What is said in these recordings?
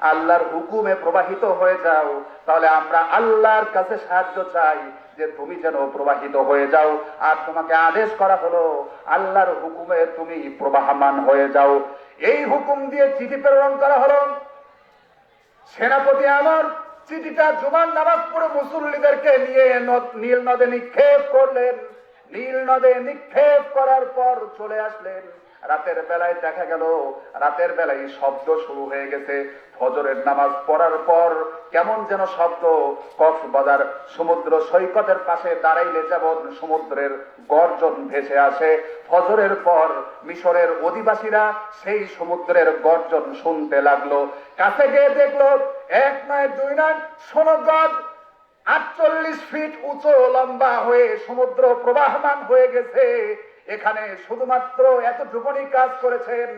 আল্লাহর হুকুমে প্রবাহিত হয়ে যাও, তাহলে আমরা আল্লাহর কাছে সাহায্য চাই যে তুমি যেন প্রবাহিত হয়ে যাও। আর তোমাকে আদেশ করা হলো, আল্লাহর হুকুমে তুমি প্রবাহমান হয়ে যাও। এই হুকুম দিয়ে চিঠি প্রেরণ করা হলো। সেনাপতি আমার চিঠিটা জুমান নামাজ পড়ে মুসল্লিদেরকে নিয়ে নীল নদে নিক্ষেপ করলেন। নীল নদে নিক্ষেপ করার পর চলে আসলেন। রাতের বেলায় দেখা গেল, রাতের বেলায় শব্দ শুরু হয়ে গেছে। ফজরের নামাজ পড়ার পর কেমন যেন শব্দ, কক্সবাজার সমুদ্র সৈকতের পাশে দাঁড়াইলে যেমন সমুদ্রের গর্জন ভেসে আসে, ফজরের পর মিশরের অধিবাসীরা সেই সমুদ্রের গর্জন শুনতে লাগল। কাছে গিয়ে দেখল, এক নয়, দুই নয় সোনগদ আটচল্লিশ ফিট উঁচু, লম্বা হয়ে সমুদ্র প্রবাহমান হয়ে গেছে। এখানে শুধুমাত্র এতটুকুনি কাজ করেছেন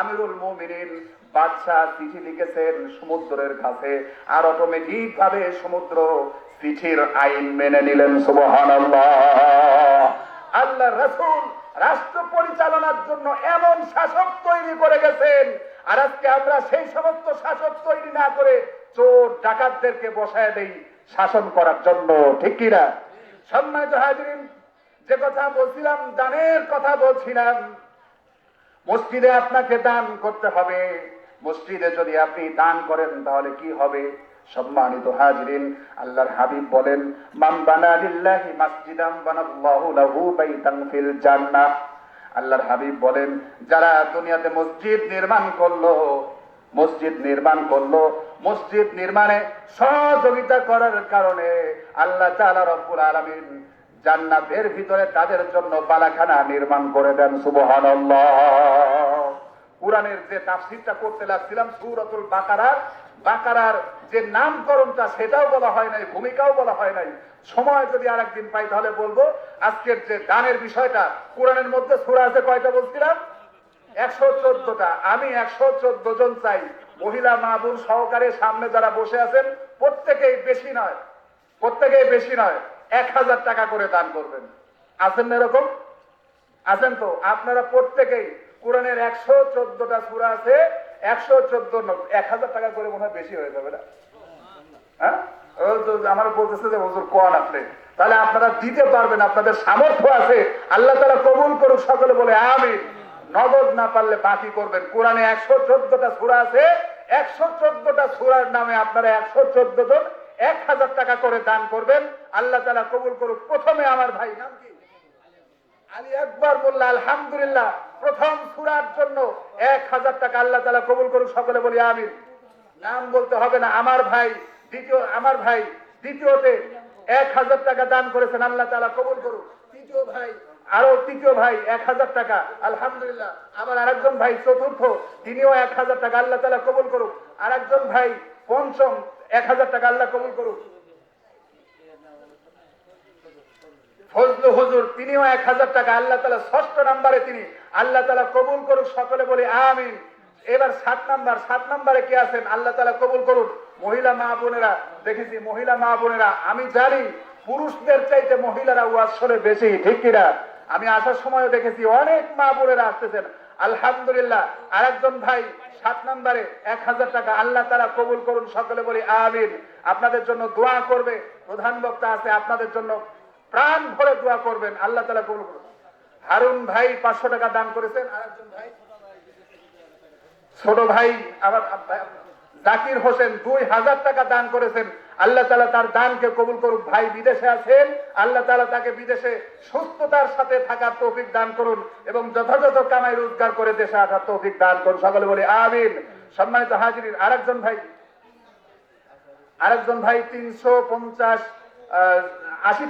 আমিরুল মুমিনিন। বাদশাহ চিঠি লিখেছেন সমুদ্রের কাছে আর অটোমেটিক ভাবে সমুদ্র চিঠির আইন মেনে নিলেন, সুবহানাল্লাহ। আল্লাহ রসুল রাষ্ট্র পরিচালনার জন্য এমন শাসক তৈরি করে গেছেন। আর আজকে আমরা সেই সমস্ত শাসক তৈরি না করে চোর ডাকাতদেরকে বসায় দেই শাসন করার জন্য, ঠিক কিনা সম্মানিত হাজিরিন, যে কথা বলছিলাম, দানের কথা বলছিলাম। মসজিদে আপনাকে দান করতে হবে। মসজিদে যদি আপনি দান করেন, তাহলে কি হবে? সম্মানিত হাজরিন, আল্লাহর হাবিব বলেন লিল্লাহি মাসজিদান বানাল্লাহু লাহু বাইতান ফিল জান্নাহ। আল্লাহর হাবিব বলেন, যারা দুনিয়াতে মসজিদ নির্মাণ করল মসজিদ নির্মাণ করল। মসজিদ নির্মাণে সহযোগিতা করার কারণে আল্লাহ রব্বুল আলামিন জান্নাতের ভিতরে তাদের জন্য বালাখানা নির্মাণ করে দেন, সুবহানাল্লাহ। কোরআনের যে তাফসিরটা করতে লাগছিলাম, সুরতুল বাকারার বাকারার যে নামকরণটা সেটাও বলা হয় নাই, ভূমিকাও বলা হয় নাই। সময় যদি আরেকদিন পাই তাহলে বলব, আজকের যে দানের বিষয়টা, কোরআনের মধ্যে সূরা আছে কয়টা বলছিলাম? একশো চোদ্দটা, আমি একশো চোদ্দ জন চাই। মহিলা মা সহকারে সামনে যারা বসে আছেন, প্রত্যেকেই বেশি নয়, প্রত্যেকেই বেশি নয়, এক হাজার টাকা করে দান করবেন। আছেন না এরকম? আছেন তো? আপনারা প্রত্যেকেই, কোরআনের একশো চোদ্দটা সুরা আছে, একশো চোদ্দ এক হাজার টাকা করে মনে হয় বেশি হয়ে যাবে না? হ্যাঁ? আমার বলতেছে যে, হুজুর, কোয়ান আপনি? তাহলে আপনারা দিতে পারবেন, আপনাদের সামর্থ্য আছে। আল্লাহ তালা কবুল করুক, সকলে বলে আমি নগদ না পারলে বাকি করবেন। কোরআনে একশো চোদ্দটা সুরা আছে, একশো চোদ্দটা সুরার নামে আপনারা একশো চোদ্দ জন এক হাজার টাকা করে দান করবেন। আল্লাহ তালা কবুল করুক। প্রথমে আমার ভাই নাম কি? আলী একবার বলল, আলহামদুলিল্লাহ, প্রথম সুরার জন্য এক হাজার টাকা আল্লাহ তালা কবুল করুক। সকলে বলি আমি নাম বলতে হবে না, আমার ভাই। দ্বিতীয়, আমার ভাই। দ্বিতীয়তে, এক হাজার টাকা দান করেছেন, আল্লাহ তালা কবুল করুক। তৃতীয় ভাই আরও তৃতীয় ভাই এক হাজার টাকা। আলহামদুলিল্লাহ। আমার আরেকজন ভাই চতুর্থ, তিনিও এক হাজার টাকা। আল্লাহ তালা কবুল করুক। আরেকজন ভাই পঞ্চম, এক হাজার টাকা আল্লাহ কবুল করুক। ফজলু হুজুর, তিনিও এক হাজার টাকা। আল্লাহ তালা ষষ্ঠ নাম্বারে তিনি। আল্লাহ তালা কবুল করুক সকলে বলে আমিন। এবার সাত নাম্বার, সাত নাম্বারে কে আছেন? আল্লাহ তালা কবুল করুন মহিলা মা বোনেরা, দেখেছি মহিলা মা বোনেরা। আমি জানি পুরুষদের চাইতে মহিলারা ওয়াজ শোনে বেশি, ঠিক কিনা? আমি আসার সময় দেখেছি অনেক মা বোনেরা আসতেছেন। আলহামদুলিল্লাহ, আরেকজন ভাই সাত নম্বরে, এক হাজার টাকা আল্লাহ তারা কবুল করুন, সকলে বলি আমিন। আপনাদের জন্য দোয়া করবে, প্রধান বক্তা আছে, আপনাদের জন্য প্রাণ ভরে দোয়া করবেন, আল্লাহ তালা কবুল করুন। হারুন ভাই পাঁচশো টাকা দান করেছেন, আরেকজন ভাই। ছোট ভাই আবার জাকির হোসেন দুই হাজার টাকা দান করেছেন আল্লাহ তালা তার দানকে কবুল করুক, ভাই বিদেশে আছেন, আল্লাহ তালা তাকে বিদেশে সুস্থতার সাথে থাকার তৌফিক দান করুন এবং যথাযথ কামাই রোজগার করে দেশে আসার তৌফিক দান করুন। সকলে বলে, আমিন। সম্মানিত হাজির আরেকজন ভাই আরেকজন ভাই তিনশো পঞ্চাশ আশি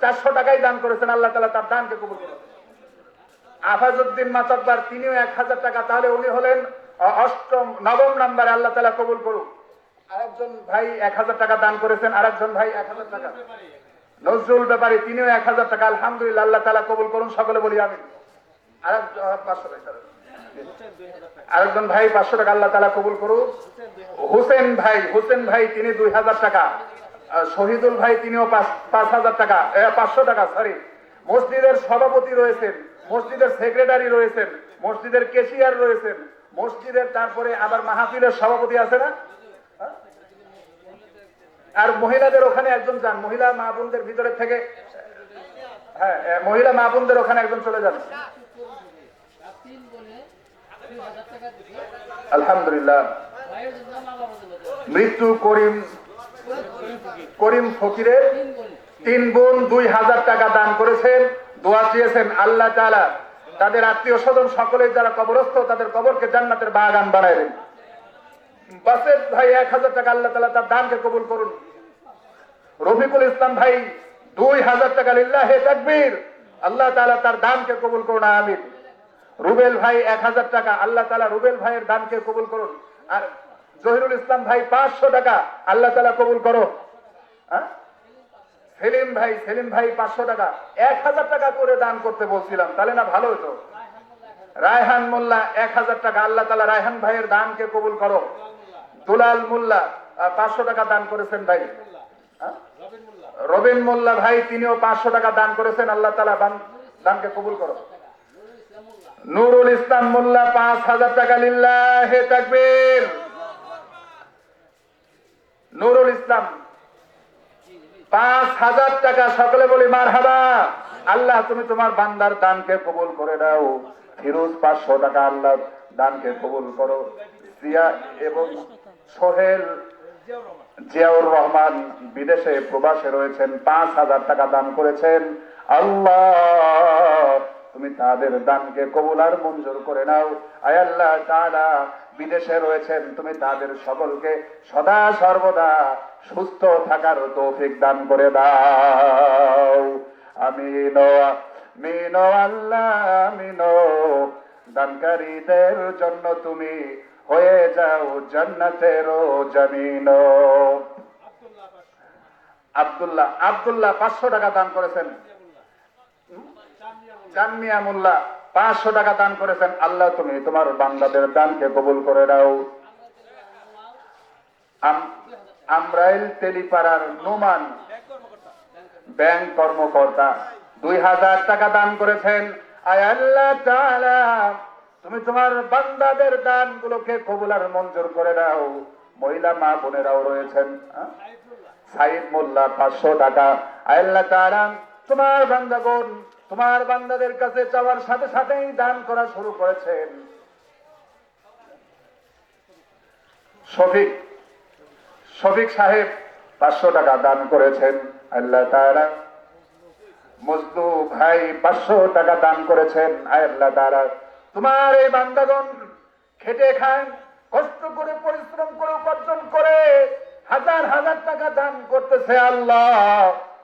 চারশো টাকাই দান করেছেন, আল্লাহ তালা তার দানকে কবুল করুন আফাজউদ্দিন মাতাব্বার, তিনিও এক হাজার টাকা, তাহলে উনি হলেন, অষ্টম, নবম নাম্বারে আল্লাহ তালা কবুল করুক। আরেকজন ভাই এক হাজার টাকা দান করেছেন, আরেকজন ভাই এক হাজার টাকা। নজরুল ব্যাপারী, তিনিও এক হাজার টাকা। আলহামদুলিল্লাহ, আল্লাহ তালা কবুল করুন, সকলে বলি আমি আরেকজন ভাই পাঁচশো টাকা, আল্লাহ তালা কবুল করুক। হুসেন ভাই হুসেন ভাই, তিনি দুই হাজার টাকা। শহীদুল ভাই, তিনিও পাঁচ হাজার টাকা পাঁচশো টাকা সরি মসজিদের সভাপতি রয়েছেন, মসজিদের সেক্রেটারি রয়েছেন, মসজিদের কেশিয়ার রয়েছেন, মসজিদের তারপরে আবার মাহফিলের সভাপতি আছে না? আর মহিলাদের ওখানে একজন যান, মহিলা মা বোনদের ভিতরে থেকে হ্যাঁ মহিলা মা বোনদের ওখানে একজন চলে যান। আলহামদুলিল্লাহ। মৃত্যু করিম করিম ফকিরের তিন বোন দুই হাজার টাকা দান করেছেন, দোয়া চেয়েছেন আল্লাহ তাআলা। তাদের আত্মীয় স্বজন সকলেই যারা কবরস্থ, তাদের কবরকে জান্নাতের বাগান বানাইলেন বাসের ভাই এক হাজার টাকা আল্লাহ তালা তার দানকে কবুল করুন। রফিকুল ইসলাম ভাই দুই হাজার টাকা লিল্লাহ তাকবীর। আল্লাহ তালা তার দানকে কবুল করুন, আমিন। রুবেল ভাই এক হাজার টাকা, আল্লাহ তালা রুবেল ভাইয়ের দানকে কবুল করুন। আর জহিরুল ইসলাম ভাই পাঁচশো টাকা, আল্লাহ তালা কবুল করো। হ্যাঁ? সেলিম ভাই সেলিম ভাই পাঁচশো টাকা। এক হাজার টাকা করে দান করতে বলছিলাম, তাহলে না ভালো হতো? রায়হান মোল্লা এক হাজার টাকা, আল্লাহ তালা রায়হান ভাইয়ের দানকে কবুল করো। দুলাল মোল্লা পাঁচশো টাকা দান করেছেন ভাই। হ্যাঁ? রবিন মোল্লা ভাই, তিনিও পাঁচশো টাকা দান করেছেন, আল্লাহ তালা দান- দানকে কবুল করো। নুরুল ইসলাম মোল্লা, পাঁচ হাজার টাকা লিল্লাহ হে তাকবীর। নুরুল ইসলাম, পাঁচ হাজার টাকা, সকলে বলি মার হাবা আল্লাহ, তুমি তোমার বান্দার দানকে কবুল করে দাও। ফিরোজ পাঁচশো টাকা, আল্লাহ দানকে কবুল করো। এবং সোহেল জিয়াউর রহমান বিদেশে প্রবাসে রয়েছেন, পাঁচ হাজার টাকা দান করেছেন। আল্লাহ, তুমি তাদের দানকে কবুল আর মঞ্জুর করে নাও। আয় আল্লাহ তাআলা, বিদেশে রয়েছেন, তুমি তাদের সকলকে সদা সর্বদা সুস্থ থাকার তৌফিক দান করে দাও। আমি মিন আল্লাহ, আমিন দানকারীদের জন্য তুমি হয়ে যাও জান্নাতের জমিন আব্দুল্লাহ আব্দুল্লাহ পাঁচশো টাকা দান করেছেন। জামিয়া মোল্লা পাঁচশো টাকা দান করেছেন। আল্লাহ তুমি তোমার বান্দাদের দানকে কবুল করে দাও আম- আমরাইল তেলিপাড়ার নোমান ব্যাংক কর্মকর্তা দুই হাজার টাকা দান করেছেন। আয় আল্লাহ তুমি তোমার বান্দাদের দান গুলোকে কবুল আর মঞ্জুর করে দাও। মহিলা মা বোনেরাও রয়েছেন হ্যাঁ? সাইদ মোল্লা পাঁচশো টাকা। আয় আল্লাহ তাআলা তোমার বান্দাগণ, তোমার বান্দাদের কাছে চাওয়ার সাথে সাথেই দান করা শুরু করেছেন। শফিক শফিক সাহেব পাঁচশো টাকা দান করেছেন। আল্লাহ তাআলা মজদু ভাই পাঁচশো টাকা দান করেছেন। আয় আল্লাহ তাআলা তোমার এই বান্দাগণ খেটে খান কষ্ট করে, পরিশ্রম করে, উপার্জন করে, হাজার হাজার টাকা দান করতেছে আল্লাহ।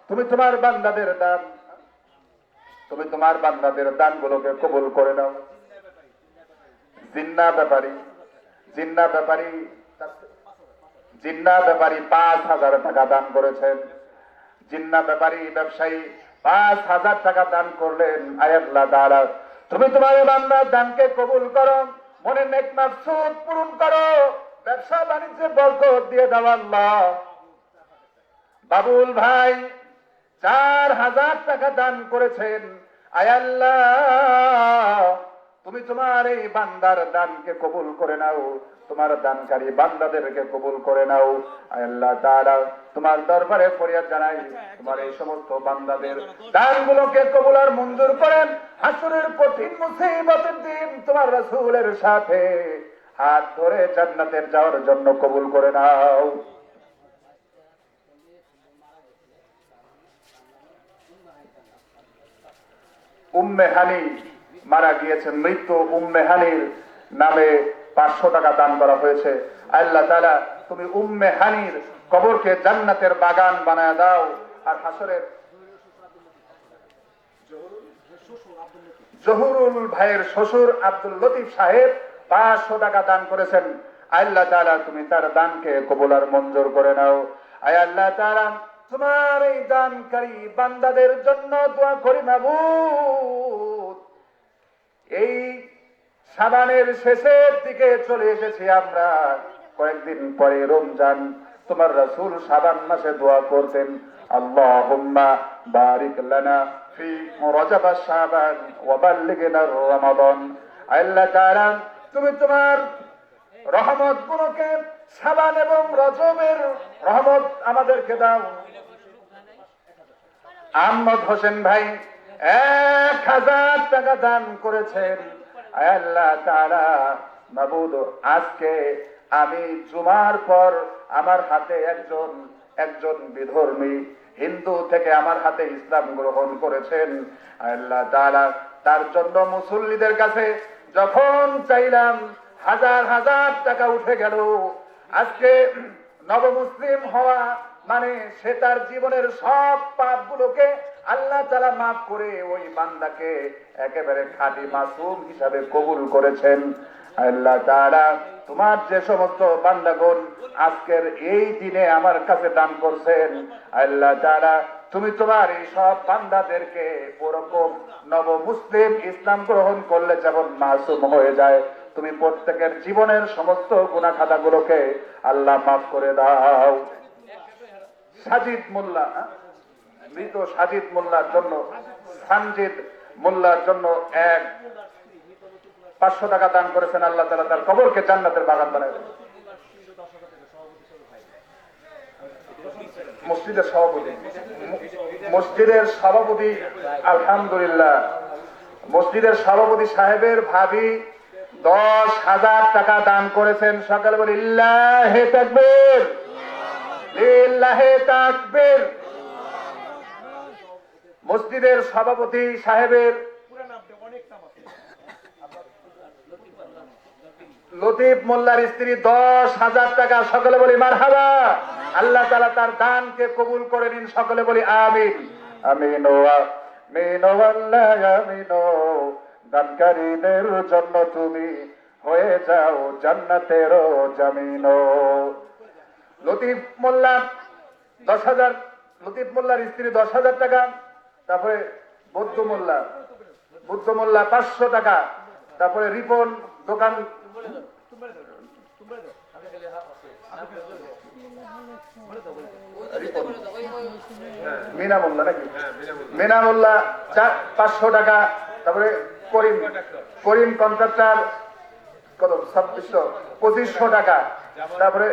তুমি তোমার বান্দাদের দান, তুমি তোমার বান্দাদের দানগুলোকে কবুল করে নাও। জিন্না ব্যাপারী জিন্না ব্যাপারী জিন্না ব্যাপারী পাঁচ হাজার টাকা দান করেছেন। জিন্না ব্যাপারী ব্যবসায়ী পাঁচ হাজার টাকা দান করলেন। আয়াল্লাহ দ্বারা তুমি তোমার বান্দার দানকে কবুল করো মনে নেক মাকসুদ পূরণ করো, ব্যবসা বাণিজ্যে বরকত দিয়ে দাও আল্লাহ। বাবুল ভাই, চার হাজার টাকা দান করেছেন। আয়াল্লাহ তুমি তোমার এই বান্দার দানকে কবুল করে নাও। তোমার দানকারী বান্দাদেরকে কবুল করে নাও। আয়াল্লাহ তাআলা তোমার দরবারে ফরিয়াদ জানাই। তোমার এই সমস্ত বান্দাদের দানগুলোকে কবুল আর মঞ্জুর করেন। হাসুরের কঠিন মুসিবতের দিন তোমার রাসূলের সাথে হাত ধরে জান্নাতের যাওয়ার জন্য কবুল করে নাও। উম্মে হানি মারা গিয়েছেন মৃত্যু উম্মে হানির নামে পাঁচশো টাকা দান করা হয়েছে। আল্লাহ তাআলা, তুমি উম্মে হানির কবরকে জান্নাতের বাগান বানায় দাও, আর হাসরের জহুরুল ভাইয়ের শ্বশুর আব্দুল লতিফ সাহেব পাঁচশো টাকা দান করেছেন। আল্লাহ তাআলা, তুমি তার দানকে কবুল আর মঞ্জুর করে নাও। আয় আল্লাহ তাআলা, তোমার এই দানকারী বান্দাদের জন্য দোয়া করি মাবুদ। এই সাবানের শেষের দিকে চলে এসেছি আমরা। কয়েকদিন পরে রমজান, তোমার রাসূল সাবান মাসে দোয়া করতেন ফি আল্লাহ তুমি তোমার রহমত সাবান এবং রহমত আমাদেরকে দাও। আহমদ হোসেন ভাই, এক হাজার টাকা দান করেছেন। আল্লাহ তারা মাবুদ, আজকে আমি জুমার পর আমার হাতে একজন একজন বিধর্মী হিন্দু থেকে আমার হাতে ইসলাম গ্রহণ করেছেন। আল্লাহ তারা তার জন্য মুসল্লিদের কাছে যখন চাইলাম, হাজার হাজার টাকা উঠে গেল। আজকে নবমুসলিম হওয়া মানে সে তার জীবনের সব পাপ গুলোকে আল্লাহ তালা মাফ করে ওই বান্দাকে একেবারে খাঁটি মাসুম হিসাবে কবুল করেছেন। আল্লাহ তাআলা তোমার যে সমস্ত বান্দাগণ আজকের এই দিনে আমার কাছে দান করছেন, আল্লাহ তারা তুমি তোমার এই সব বান্দাদেরকে ওরকম নব মুসলিম ইসলাম গ্রহণ করলে যেমন মাসুম হয়ে যায়, তুমি প্রত্যেকের জীবনের সমস্ত গুণা খাতাগুলোকে আল্লাহ মাফ করে দাও। সাজিদ মোল্লা হ্যাঁ? মৃত সাজিদ মোল্লার জন্য, সানজিদ মোল্লার জন্য এক পাঁচশো টাকা দান করেছেন আল্লাহ তালা তার কবরকে জান্নাতের বাগান বানায় মসজিদের সভাপতি। মসজিদের সভাপতি, আলহামদুলিল্লাহ। মসজিদের সভাপতি সাহেবের ভাবি দশ হাজার টাকা দান করেছেন। সকালে বলি, ইল্লাহে তাকবীর। মসজিদের সভাপতি সাহেবের লতিফ মোল্লার স্ত্রী দশ হাজার টাকা, সকলে বলি মারহাবা। আল্লাহ তালা তার দানকে কবুল করে নিন, সকলে বলি আমিন। আমিন দানকারীদের জন্য তুমি হয়ে যাও জান্নাতের জামিন লতিফ মোল্লা দশ হাজার, লতিফ মোল্লার স্ত্রী দশ হাজার টাকা, তারপরে বৌদ্ধ মোল্লা, বুদ্ধ মোল্লা পাঁচশো টাকা, তারপরে রিপন দোকান। মিনা মোল্লা নাকি? মিনা মোল্লা পাঁচশো টাকা, তারপরে করিম। করিম কন্ট্রাক্টর কত? ছাব্বিশশো, পঁচিশশো টাকা। তারপরে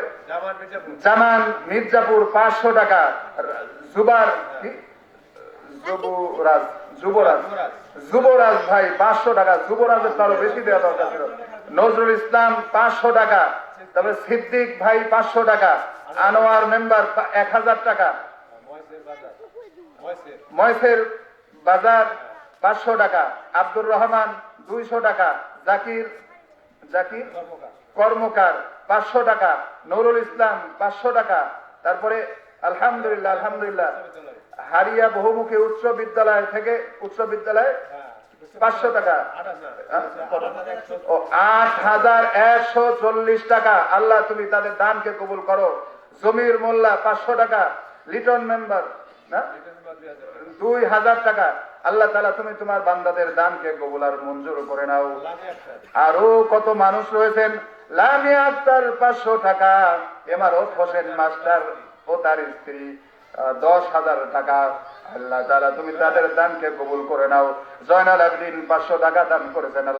জামান মির্জাপুর পাঁচশো টাকা জুবার যুবরাজ যুবরাজ। যুবরাজ ভাই পাঁচশো টাকা। যুবরাজের তো আরও বেশি দেওয়া দরকার ছিল। নজরুল ইসলাম পাঁচশো টাকা। তারপরে সিদ্দিক ভাই পাঁচশো টাকা। আনোয়ার মেম্বার এক হাজার টাকা। ময়সের বাজার। পাঁচশো টাকা। আব্দুর রহমান দুইশো টাকা। জাকির জাকির? কর্মকার। পাঁচশো টাকা, নুরুল ইসলাম পাঁচশো টাকা। তারপরে আলহামদুলিল্লাহ আলহামদুলিল্লাহ। হারিয়া বহুমুখী উচ্চ বিদ্যালয় থেকে উচ্চ বিদ্যালয় পাঁচশো টাকা। আট হাজার একশো চল্লিশ টাকা। আল্লাহ তুমি তাদের দানকে কবুল করো। জমির মোল্লা পাঁচশো টাকা। লিটন মেম্বার দুই হাজার টাকা। আল্লাহ তালা তুমি তোমার বান্দাদের দানকে কবুল আর মঞ্জুর করে নাও। আরও কত মানুষ রয়েছেন? পাঁচশো টাকা। এমারত হোসেন মাস্টার ও তার স্ত্রী দশ হাজার টাকা। আল্লাহ তুমি তাদের দানকে কবুল করে নাও। জয়নাল আবদিন পাঁচশো টাকা দান করেছেন